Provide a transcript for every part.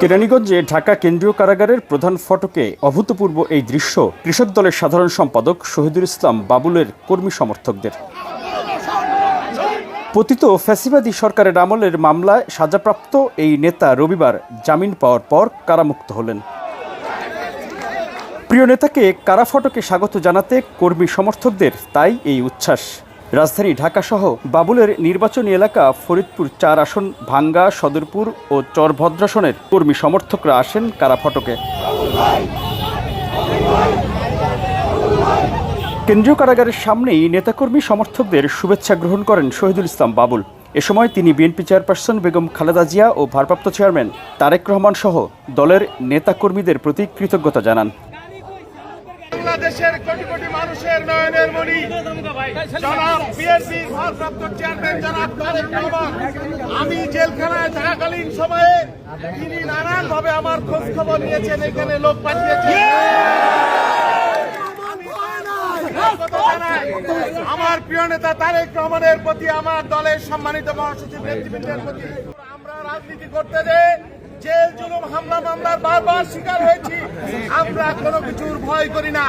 কেরানীগঞ্জে ঢাকা কেন্দ্রীয় কারাগারের প্রধান ফটকে অভূতপূর্ব এই দৃশ্য কৃষক দলের সাধারণ সম্পাদক শহীদুল ইসলাম বাবুলের কর্মী সমর্থকদের। পতিত ফ্যাসিবাদী সরকারের আমলের মামলায় সাজাপ্রাপ্ত এই নেতা রবিবার জামিন পাওয়ার পর কারামুক্ত হলেন। প্রিয় নেতাকে কারা ফটকে স্বাগত জানাতে কর্মী সমর্থকদের তাই এই উচ্ছ্বাস। রাজধানী ঢাকাসহ বাবুলের নির্বাচনী এলাকা ফরিদপুর চার আসন, ভাঙ্গা, সদরপুর ও চরভদ্রাসনের কর্মী সমর্থকরা আসেন কারা ফটকে। কেন্দ্রীয় কারাগারের সামনেই নেতাকর্মী সমর্থকদের শুভেচ্ছা গ্রহণ করেন শহীদুল ইসলাম বাবুল। এ সময় তিনি বিএনপি চেয়ারপারসন বেগম খালেদা জিয়া ও ভারপ্রাপ্ত চেয়ারম্যান তারেক রহমান সহ দলের নেতাকর্মীদের প্রতি কৃতজ্ঞতা জানান। বাংলাদেশের কোটি কোটি মানুষের নয়নের মণি জনাব বিএনপির ভারপ্রাপ্ত চেয়ারম্যান জনাব তারেক রহমান, আমি জেলখানায় থাকাকালীন সময়ে তিনি নানান ভাবে আমার খোঁজ খবর নিয়েছেন, এখানে লোক পাঠিয়েছেন। আমার প্রিয় নেতা তারেক রহমানের প্রতি আমার দলের সম্মানিত মহাসচিব, নেতৃবৃন্দের প্রতি আমরা রাজনীতি করতে যে জেল জুলুম হামলা মামলার বারবার শিকার হয়েছি। আমরা কোনো কিছুর ভয় করি না।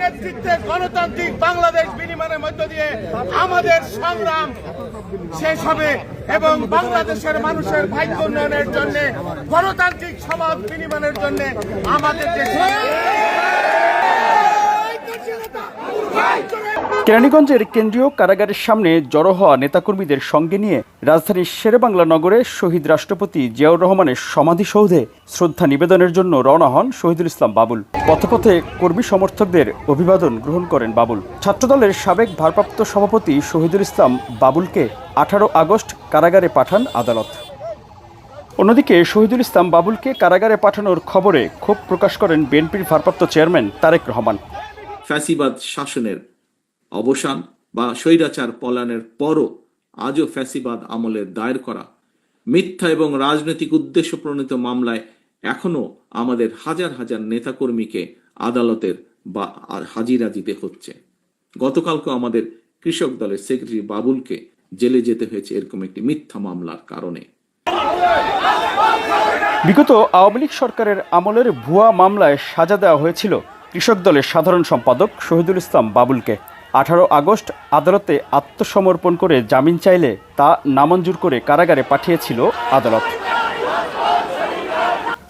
নেতৃত্বে গণতান্ত্রিক বাংলাদেশ বিনিময়ের দিয়ে আমাদের সংগ্রাম শেষ হবে এবং বাংলাদেশের মানুষের উন্নয়নের জন্য, গণতান্ত্রিক সমাজ বিনিময়ের জন্য আমাদের দেশে কেরানীগঞ্জের কেন্দ্রীয় কারাগারের সামনে জড়ো হওয়া নেতাকর্মীদের সঙ্গে নিয়ে রাজধানীর শেরেবাংলা নগরে শহীদ রাষ্ট্রপতি জিয়াউর রহমানের সমাধিসৌধে শ্রদ্ধা নিবেদনের জন্য রওনা হন শহীদুল ইসলাম বাবুল। পথে পথে কর্মী সমর্থকদের অভিবাদন গ্রহণ করেন বাবুল। ছাত্রদলের সাবেক ভারপ্রাপ্ত সভাপতি শহীদুল ইসলাম বাবুলকে আঠারো আগস্ট কারাগারে পাঠান আদালত। অন্যদিকে শহীদুল ইসলাম বাবুলকে কারাগারে পাঠানোর খবরে ক্ষোভ প্রকাশ করেন বিএনপির ভারপ্রাপ্ত চেয়ারম্যান তারেক রহমান। ফ্যাসিবাদ শাসনের অবসান বা স্বৈরাচার পলায়নের পরও আজও ফ্যাসিবাদ আমলের দায়ের করা। মিথ্যা এবং রাজনৈতিক উদ্দেশ্য প্রণীত মামলায় এখনও আমাদের হাজার হাজার নেতাকর্মীকে আদালতের বা হাজিরা দিতে হচ্ছে। গতকালকে আমাদের কৃষক দলের সেক্রেটারি বাবুলকে জেলে যেতে হয়েছে এরকম একটি মিথ্যা মামলার কারণে। বিগত আওয়ামী লীগ সরকারের আমলের ভুয়া মামলায় সাজা দেওয়া হয়েছিল কৃষক দলের সাধারণ সম্পাদক শহীদুল ইসলাম বাবুলকে। আঠারো আগস্ট আদালতে আত্মসমর্পণ করে জামিন চাইলে তা নামঞ্জুর করে কারাগারে পাঠিয়েছিল আদালত।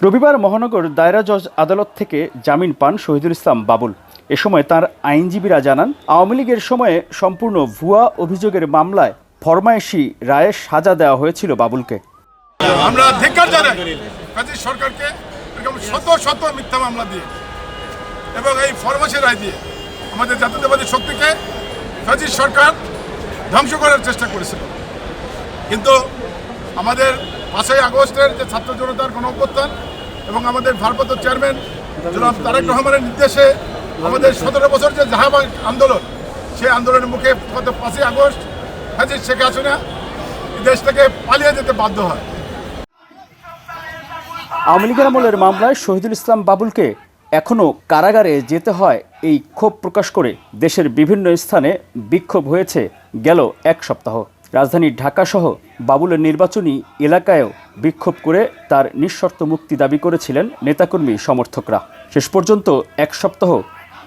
রবিবার মহানগর দায়রা জজ আদালত থেকে জামিন পান শহীদুল ইসলাম বাবুল। এ সময় তার আইনজীবীরা জানান, আওয়ামী লীগের সময়ে সম্পূর্ণ ভুয়া অভিযোগের মামলায় ফরমায়েশি রায়ে সাজা দেওয়া হয়েছিল বাবুলকে। আমরা ধিক্কার জানাই সরকারকে শত শত মিথ্যা মামলা দিয়ে এবং এই ফরমাসি রায় দিয়ে আমাদের জাতীয়তাবাদী শক্তিকে কাজী সরকার ধ্বংস করার চেষ্টা করেছিল। কিন্তু আমাদের পাঁচই আগস্টের যে ছাত্র জনতার গণ অভ্যুত্থান এবং আমাদের ভারপ্রাপ্ত চেয়ারম্যান জনাব তারেক রহমানের নির্দেশে আমাদের সতেরো বছর যে জাহাবাগ আন্দোলন, সেই আন্দোলনের মুখে গত পাঁচই আগস্ট হাজির শেখ হাসিনা দেশ থেকে পালিয়ে যেতে বাধ্য হয়। আওয়ামী লীগের আমলের মামলায় শহীদুল ইসলাম বাবুলকে এখনও কারাগারে যেতে হয় এই ক্ষোভ প্রকাশ করে দেশের বিভিন্ন স্থানে বিক্ষোভ হয়েছে গেল এক সপ্তাহ। রাজধানী ঢাকাসহ বাবুলের নির্বাচনী এলাকায়ও বিক্ষোভ করে তার নিঃশর্ত মুক্তি দাবি করেছিলেন নেতাকর্মী সমর্থকরা। শেষ পর্যন্ত এক সপ্তাহ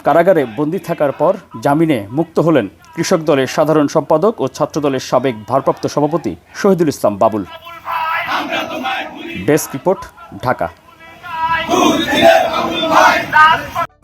কারাগারে বন্দী থাকার পর জামিনে মুক্ত হলেন কৃষক দলের সাধারণ সম্পাদক ও ছাত্রদলের সাবেক ভারপ্রাপ্ত সভাপতি Shahidul Islam Babul. Desk report, Dhaka. রাজপথে